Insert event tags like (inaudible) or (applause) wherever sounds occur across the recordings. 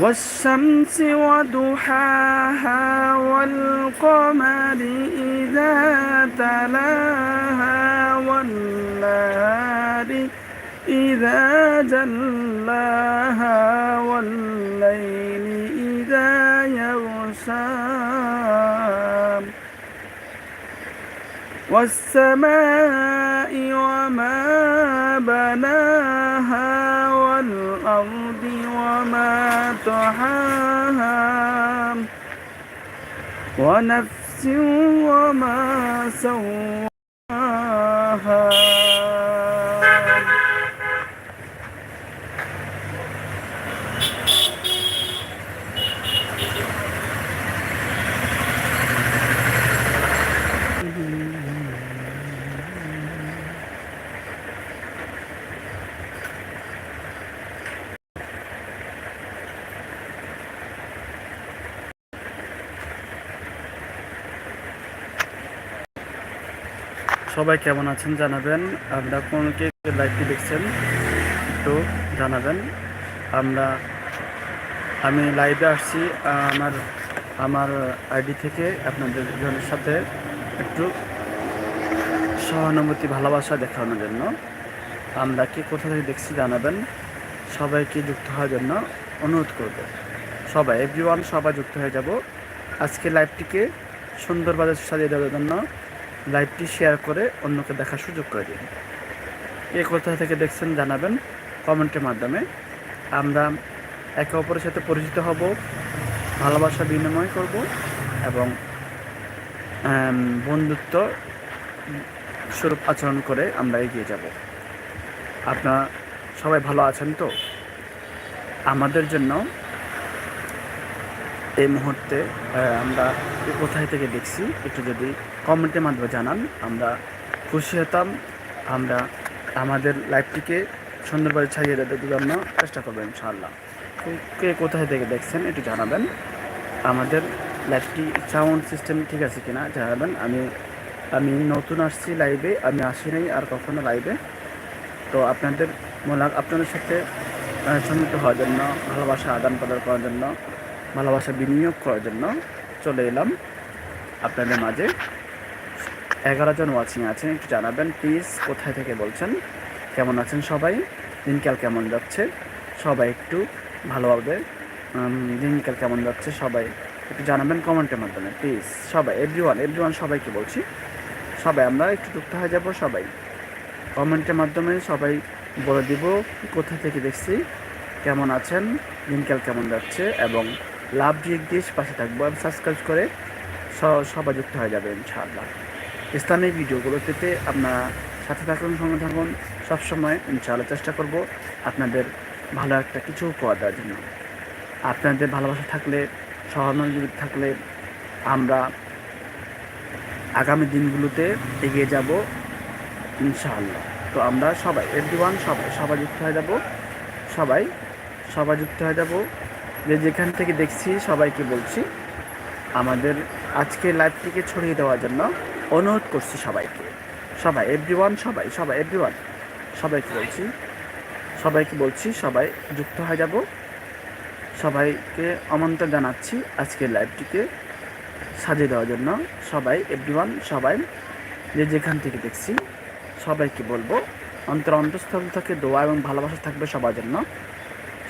والشمس وضحاها والقمر إذا تلاها والنهار إذا جلاها والليل إذا يغشى. والسماء وما بناها والأرض وما طحاها ونفس وما سواها সবাই কেমন আছেন জানাবেন। আপনারা কোন কে লাইভটি দেখছেন একটু জানাবেন। আমরা, আমি লাইভে আসছি, আমার আমার আইডি থেকে আপনাদের জনের সাথে একটু সহানুভূতি, ভালোবাসা দেখানোর জন্য। আমরা কি কোথা থেকে দেখছি জানাবেন। সবাইকে যুক্ত হওয়ার জন্য অনুরোধ করব। সবাই এভরিওয়ান সবাই যুক্ত হয়ে যাব। আজকে লাইভটিকে সুন্দরভাবে সাজিয়ে দেওয়ার জন্য লাইভটি শেয়ার করে অন্যকে দেখার সুযোগ করে দিন। কে কোথা থেকে দেখছেন জানাবেন কমেন্টের মাধ্যমে। আমরা একে অপরের সাথে পরিচিত হব, ভালোবাসা বিনিময় করব এবং বন্ধুত্ব স্বরূপ আচরণ করে আমরা এগিয়ে যাব। আপনারা সবাই ভালো আছেন তো? আমাদের জন্য এই মুহূর্তে আমরা কোথায় থেকে দেখছি একটু যদি কমেন্টের মাধ্যমে জানান, আমরা খুশি হতাম, আমরা আমাদের লাইফটিকে সুন্দরভাবে ছাড়িয়ে দেওয়ার জন্য চেষ্টা করব ইনশাআল্লাহ। কে- কোথায় থেকে দেখছেন একটু জানাবেন। আমাদের লাইফটি সাউন্ড সিস্টেম ঠিক আছে কিনা জানাবেন। আমি আমি নতুন আসছি লাইভে, আমি আসি নাই আর কখনো লাইভে। তো আপনাদের মনে আপনাদের সাথে সম্মিলিত হওয়ার জন্য, ভালোবাসা আদান প্রদান করার জন্য, ভালোবাসা বিনিয়োগ করার জন্য চলে এলাম। আপনাদের মাঝে এগারো জন ওয়াচিং আছেন একটু জানাবেন প্লিজ কোথায় থেকে বলছেন? কেমন আছেন সবাই? দিনকাল কেমন যাচ্ছে? সবাই একটু ভালোভাবে দিনকাল কেমন যাচ্ছে সবাই একটু জানাবেন কমেন্টের মাধ্যমে প্লিজ সবাই এভরিওয়ান এভরিওয়ান সবাইকে বলছি। সবাই, আমরা একটু যুক্ত হয়ে যাব সবাই। কমেন্টের মাধ্যমে সবাই বলে দিব কোথা থেকে দেখছি, কেমন আছেন, দিনকাল কেমন যাচ্ছে এবং লাভ দিয়ে পাশে থাকব সাবস্ক্রাইব করে সবাই যুক্ত হয়ে যাবে ইনশাআল্লাহ। স্থানীয় ভিডিওগুলো পেতে আপনারা সাথে থাকুন, সঙ্গে থাকুন। সবসময় ইনশাআল্লাহ চেষ্টা করব আপনাদের ভালো একটা কিছু উপহার দেওয়ার জন্য। আপনাদের ভালোবাসা থাকলে, সহানুভূতি থাকলে আমরা আগামী দিনগুলোতে এগিয়ে যাব ইনশাআল্লাহ। তো আমরা সবাই এভরিওয়ান সবাই সবাই যুক্ত হয়ে যাব। সবাই সবাই যুক্ত হয়ে যাব। যে যেখান থেকে দেখছি সবাইকে বলছি, আমাদের আজকে লাইভটিকে ছড়িয়ে দেওয়ার জন্য অনুরোধ করছি সবাইকে। সবাই এভরি ওয়ান সবাই সবাই এভরি ওয়ান সবাইকে বলছি সবাইকে বলছি সবাই যুক্ত হয়ে যাব। সবাইকে আমন্ত্রণ জানাচ্ছি আজকের লাইভটিকে সাজিয়ে দেওয়ার জন্য। সবাই এভরি ওয়ান সবাই, যে যেখান থেকে দেখছি, সবাইকে বলব, অন্তর অন্তঃস্থল থেকে দোয়া এবং ভালোবাসা থাকবে সবার জন্য।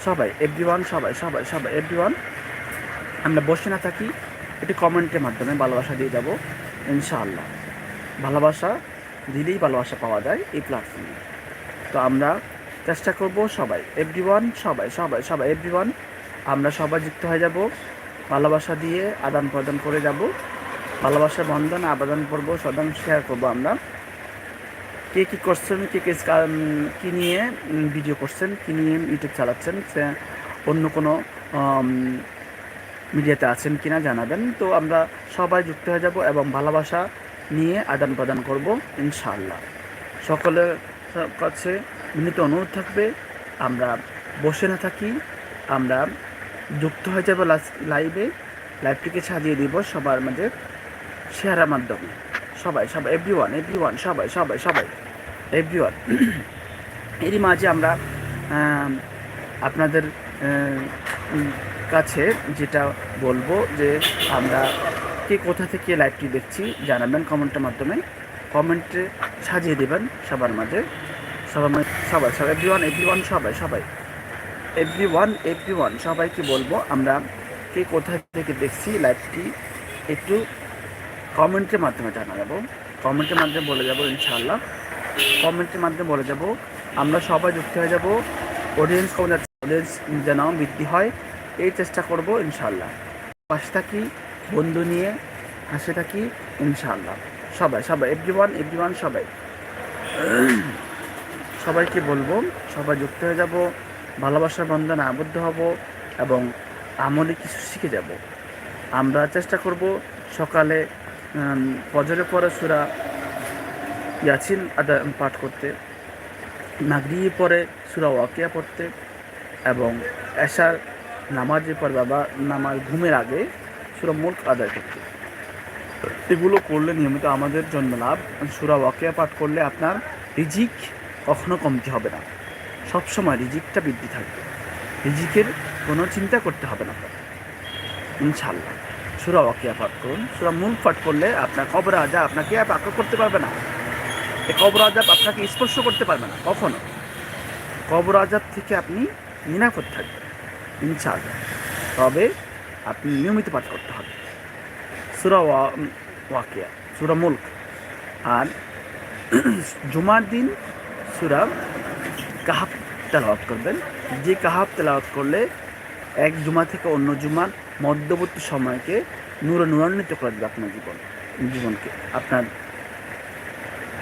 সবাই এভরি ওয়ান সবাই সবাই সবাই এভরি ওয়ান আমরা বসে না থাকি, একটি কমেন্টের মাধ্যমে ভালোবাসা দিয়ে যাব। ইনশাআল্লাহ। ভালোবাসা দিলেই ভালোবাসা পাওয়া যায় এই প্ল্যাটফর্মে তো আমরা চেষ্টা করব সবাই এভরিওয়ান সবাই সবাই সবাই এভরিওয়ান আমরা সবাই যুক্ত হয়ে যাব, ভালোবাসা দিয়ে আদান প্রদান করে যাব ভালোবাসার বন্ধন আবেদন করব, সদান শেয়ার করব আমরা। কে কী করছেন, কে কে কা- নিয়ে ভিডিও করছেন, কী নিয়ে ইউটিউব চালাচ্ছেন অন্য কোনো মিডিয়াতে আছেন কিনা জানাবেন। তো আমরা সবাই যুক্ত হয়ে যাব এবং ভালোবাসা নিয়ে আদান প্রদান করব, ইনশাআল্লাহ। সকলের কাছে বিনীত অনুরোধ থাকবে, আমরা বসে না থাকি, আমরা যুক্ত হয়ে যাব লাইভে। লাইভটিকে সাজিয়ে দিব সবার মাঝে শেয়ারের মাধ্যমে। সবাই সবাই এভরি ওয়ান এভরি ওয়ান সবাই সবাই সবাই এভরি ওয়ান এরই মাঝে আমরা আপনাদের কাছে যেটা বলব যে আমরা কে কোথা থেকে লাইভটি দেখছি, জানাবেন কমেন্টের মাধ্যমে। কমেন্টে সাজিয়ে দেবেন সবার মাঝে। সবার মাঝে সবাই সবাই এভরি ওয়ান এভরি ওয়ান সবাই সবাই। এভরি ওয়ান এভরি ওয়ান সবাইকে বলব আমরা কে কোথা থেকে দেখছি লাইভটি একটু কমেন্টের মাধ্যমে জানা যাব কমেন্টের মাধ্যমে বলে যাব ইনশাআল্লাহ। কমেন্টের মাধ্যমে বলে যাব আমরা সবাই যুক্ত হয়ে যাব। অডিয়েন্স কমে যাচ্ছে অডিয়েন্স যেন বৃদ্ধি হয়। এই চেষ্টা করব ইনশাল্লাহ পাশে থাকি বন্ধু নিয়ে হাসে থাকি ইনশাল্লাহ সবাই সবাই এভরি ওয়ান এভরি ওয়ান সবাই। সবাইকে বলব, সবাই যুক্ত হয়ে যাব, ভালোবাসার বন্ধনে আবদ্ধ হব এবং আমলে কিছু শিখে যাব। আমরা চেষ্টা করব সকালে ফজরের পরে সুরা ইয়াছিন আদা পাঠ করতে নাগরিয়ে পরে সুরা ওয়াকিয়া পড়তে এবং এশার নামাজের পর বাবা নামাজ ঘুমের আগে সুরা মুল্ক আদায় করতে এগুলো করলে নিয়মিত আমাদের জন্য লাভ। সুরা ওয়াকিয়া পাঠ করলে আপনার রিজিক কখনো কমতি হবে না। সবসময় রিজিকটা বৃদ্ধি থাকবে। রিজিকের কোনো চিন্তা করতে হবে না। ইনশাল্লাহ সুরা ওয়াকিয়া পাঠ করুন। সুরা মুল্ক পাঠ করলে আপনার কবর আজা আপনাকে পাকা করতে পারবে না। এ কবর আজাব আপনাকে স্পর্শ করতে পারবে না। কখনো। কবর আজাব থেকে আপনি নিরাপদ থাকবেন। ইনশাআল্লাহ। তবে আপনি নিয়মিত পাঠ করতে হবে। সুরা ওয়া- ওয়াকিয়া, সুরা মুল্ক। আর (clears throat) জুমার দিন সুরা কাহাব তেলাওয়াত করবেন। যে কাহাব তেলাওয়াত করলে এক জুমা থেকে অন্য জুমার মধ্যবর্তী সময়কে নূরে নূরান্বিত করে দেবে আপনার জীবন, জীবনকে। আপনার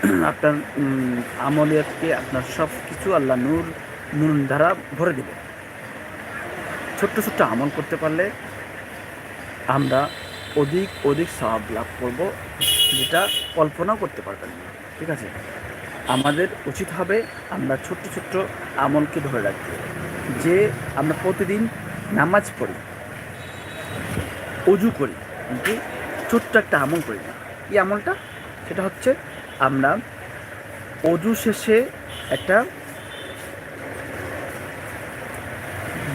(clears throat) আপনার আমলিয়াতকে আপনার সব কিছু আল্লাহ নূর নূর দ্বারা ভরে দেবে। ছোট্ট ছোট্ট আমল করতে পারলে আমরা অধিক অধিক সওয়াব লাভ করব, যেটা কল্পনাও করতে পারবেন না। ঠিক আছে? আমাদের উচিত হবে আমরা ছোট্ট ছোট্ট আমলকে ধরে রাখতে। যে আমরা প্রতিদিন নামাজ পড়ি অজু করি, কিন্তু ছোট্ট একটা আমল করি না। এই আমলটা? সেটা হচ্ছে আমরা অজু শেষে একটা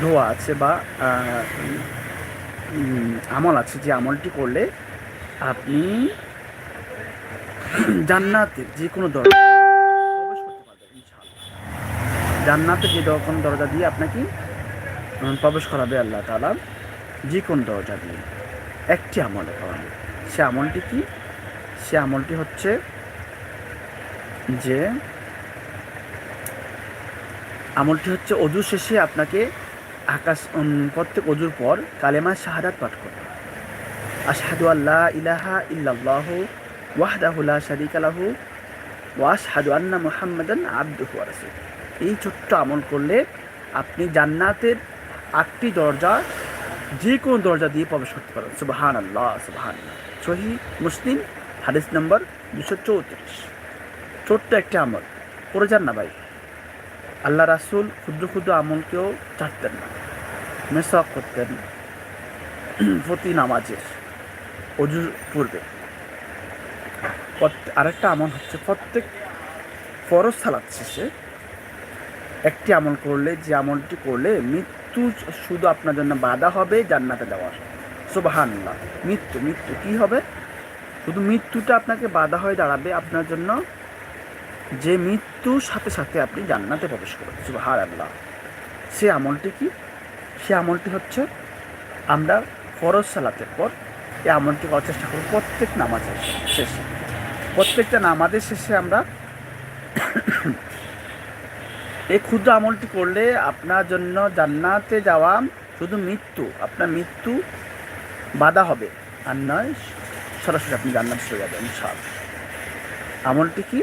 দোয়া আছে বা আমল আছে, যে আমলটি করলে আপনি জান্নাতের যে কোনো দরজা জান্নাতের যে কোনো দরজা দিয়ে আপনাকে প্রবেশ করাবে আল্লাহ তাআলা, যে কোনো দরজা দিয়ে। একটি আমলে করাবে সে আমলটি কি? সে আমলটি হচ্ছে যে, আমলটি হচ্ছে অজু শেষে আপনাকে আকাশ প্রত্যেক অজুর পর কালেমা শাহাদাত পাঠ করে। আশহাদু আল্লাহ ইলাহা ইল্লাল্লাহ ওয়াহদাহু লা শারীকা ওয়া আশহাদু আন্না মুহাম্মাদান আবদুহু ওয়া রাসূলুহু এই ছোট্ট আমল করলে আপনি জান্নাতের আটটি দরজা যে কোনো দরজা দিয়ে প্রবেশ করতে পারেন সুবাহান আল্লাহ সুবাহান সহি মুসলিম, হাদিস নম্বর দুশো চৌত্রিশ। ছোট্ট একটা আমল। করে যান না ভাই। আল্লাহ রাসুল ক্ষুদ্র ক্ষুদ্র আমলকেও ছাড়তেন না। মেসওয়াক করতেন প্রতি নামাজের অজুর পূর্বে। আরেকটা আমল হচ্ছে প্রত্যেক ফরজ সালাত শেষে একটি আমল করলে, যে আমলটি করলে মৃত্যু শুধু আপনার জন্য বাধা হবে, জান্নাতে দেওয়ার সুবহানাল্লাহ। মৃত্যু মৃত্যু কি হবে? শুধু মৃত্যুটা আপনাকে বাধা হয়ে দাঁড়াবে আপনার জন্য, যে মৃত্যুর সাথে সাথে আপনি জান্নাতে প্রবেশ করবেন। সুবাহার আল্লাহ সে আমলটি কি? সে আমলটি হচ্ছে আমরা ফরজ সালাতের পর এই আমলটি করার চেষ্টা করব প্রত্যেক নামাজের শেষে। প্রত্যেকটা নামাজের শেষে আমরা এই ক্ষুদ্র আমলটি করলে আপনার জন্য জান্নাতে যাওয়া শুধু মৃত্যু, আপনার মৃত্যু বাধা হবে। আর নয়, সরাসরি আপনি জান্নাত চলে যাবেন ইনশাআল্লাহ। আমলটি কি?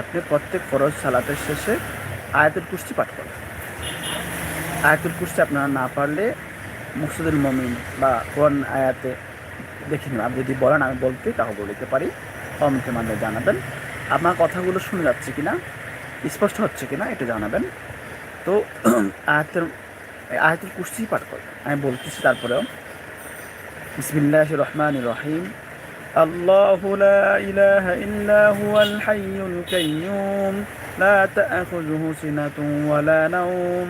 আপনি প্রত্যেক ফরজ সালাতের শেষে আয়াতের কুস্তি পাঠ করবেন। আয়াতুল কুস্তি আপনারা না পারলে মুকসুদুল মমিন বা কোন আয়াতে দেখে নিন আপনি যদি বলেন আমি বলতে তাও বলতে পারি কমেন্টের মাধ্যমে জানাবেন আপনার কথাগুলো শুনে যাচ্ছে কিনা স্পষ্ট হচ্ছে কিনা এটা জানাবেন তো (clears throat) আয়াতের আয়াতুল কুস্তি পাঠ করবেন আমি বলতেছি তারপরেও বিসমিল্লাহ রহমান রহিম الله لا إله إلا هو الحي القيوم لا تأخذه سنة ولا نوم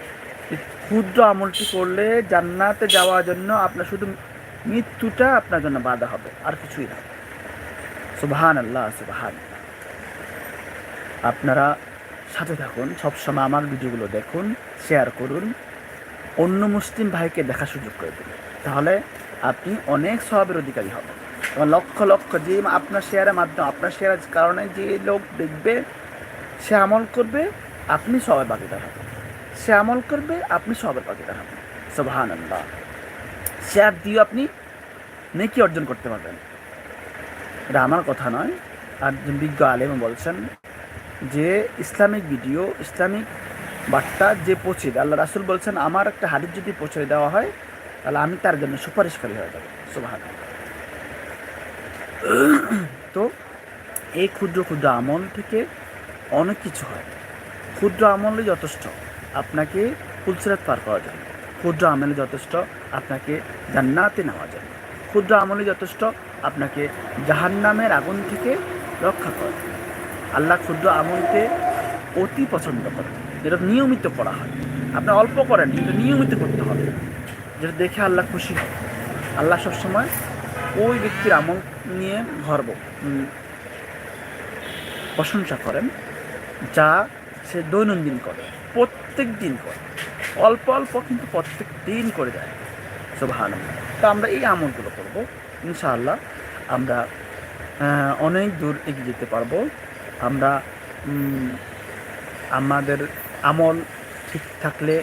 ক্ষুদ্র আমলটি করলে জান্নাতে যাওয়ার জন্য আপনার শুধু মৃত্যুটা আপনার জন্য বাধা হবে, আর কিছুই না। সুবহান আল্লাহ সুবহান আপনারা সাথে থাকুন, সবসময় আমার ভিডিওগুলো দেখুন শেয়ার করুন, অন্য মুসলিম ভাইকে দেখা সুযোগ করে দিন। তাহলে আপনি অনেক স্বভাবের অধিকারী হবেন। এবং লক্ষ লক্ষ যে আপনার শেয়ারের মাধ্যমে, আপনার শেয়ারের কারণে যে লোক দেখবে, সে আমল করবে, আপনি সবাই বাকিদার হবেন। সে আমল করবে, আপনি সবের বাকিদার হবেন সোভান আল্লাহ শেয়ার দিয়ে আপনি নেকি অর্জন করতে পারবেন। এটা আমার কথা নয়। আর বিজ্ঞ আলেম বলছেন যে, ইসলামিক ভিডিও, ইসলামিক বার্তা যে পৌঁছে দেয়, আল্লাহ রাসুল বলছেন, আমার একটা হাদিস যদি পৌঁছে দেওয়া হয়, তাহলে আমি তার জন্য সুপারিশকারী হয়ে যাব। সুবাহান (clears throat) তো এই ক্ষুদ্র ক্ষুদ্র আমল থেকে অনেক কিছু হয়। ক্ষুদ্র আমলই যথেষ্ট। আপনাকে ফুলসিরাত পার করা যায়। ক্ষুদ্র আমলে যথেষ্ট আপনাকে জান্নাতে নেওয়া যায়। ক্ষুদ্র আমলে যথেষ্ট আপনাকে জাহান্নামের আগুন থেকে রক্ষা করে আল্লাহ ক্ষুদ্র আমলকে অতি পছন্দ করে যেটা নিয়মিত করা হয়। আপনি অল্প করেন কিন্তু নিয়মিত করতে হবে। যেটা দেখে আল্লাহ খুশি হয় আল্লাহ সবসময় ওই ব্যক্তির আমল নিয়ে গর্ব প্রশংসা করেন, যা সে দৈনন্দিন করে। প্রত্যেক দিন করে। অল্প অল্প কিন্তু প্রত্যেক দিন করে যায়। সুবাহান তো আমরা এই আমলগুলো করব। ইনশাআল্লাহ আমরা অনেক দূর এগিয়ে যেতে পারব। আমরা আমাদের আমল ঠিক থাকলে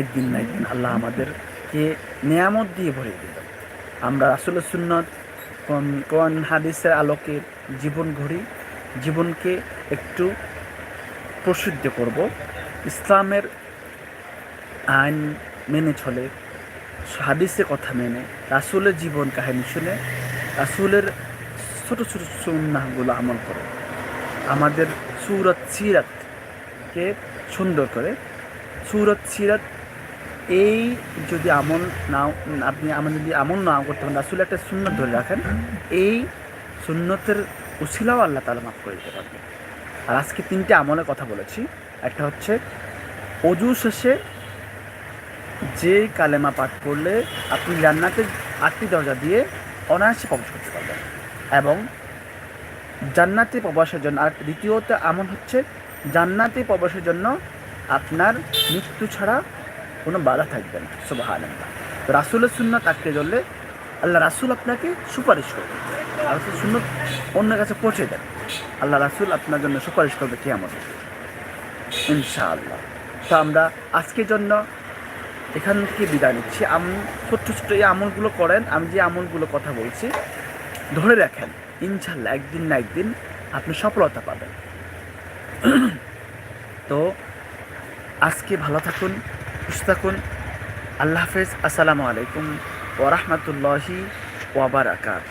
একদিন না একদিন আল্লাহ আমাদেরকে নিয়ামত দিয়ে ভরে দিল আমরা আসলে সুন্নত কোন হাদিসের আলোকে জীবন ঘড়ি জীবনকে একটু প্রসিদ্ধ করব। ইসলামের আইন মেনে চলে হাদিসের কথা মেনে, রাসুলের জীবন কাহিনী শুনে, রাসুলের ছোট ছোট সুন্নাহগুলো আমল করে। আমাদের সুরত সিরাতকে সুন্দর করে, সুরত সিরাত এই যদি আমল নাও আপনি আমার যদি আমল নাও করতে পারেন, রাসুল একটা সুন্নত ধরে রাখেন, এই সুন্নতের উছিলাও আল্লাহ তালা মাফ করে দিতে পারবে আর আজকে তিনটে আমলের কথা বলেছি। একটা হচ্ছে, অজু শেষে যে কালেমা পাঠ করলে আপনি জান্নাতের আটটি দরজা দিয়ে অনায়াসে প্রবেশ করতে পারবেন। এবং জান্নাতে প্রবেশের জন্য, আর দ্বিতীয়ত এমন হচ্ছে, জান্নাতে প্রবেশের জন্য আপনার মৃত্যু ছাড়া কোনো বাধা থাকবে না সুবাহান তো রাসুলের সুন্নত আঁকড়ে ধরলে আল্লাহ রাসুল আপনাকে সুপারিশ করবে। আর সুন্নত অন্যের কাছে পৌঁছে দেন। আল্লাহ রাসুল আপনার জন্য সুপারিশ করবে কে আমার ইনশাআল্লাহ। তো আমরা আজকের জন্য এখান থেকে বিদায় নিচ্ছি। আম ছোট্ট ছোট্ট এই আমলগুলো করেন, আমি যে আমলগুলো কথা বলছি, ধরে রাখেন ইনশাল্লাহ একদিন না একদিন আপনি সফলতা পাবেন। (clears throat) তো আজকে ভালো থাকুন, সুস্থ থাকুন। আল্লাহ হাফেজ। আসসালামু আলাইকুম ওরহমতুল্লাহি ওয়াবারাকাত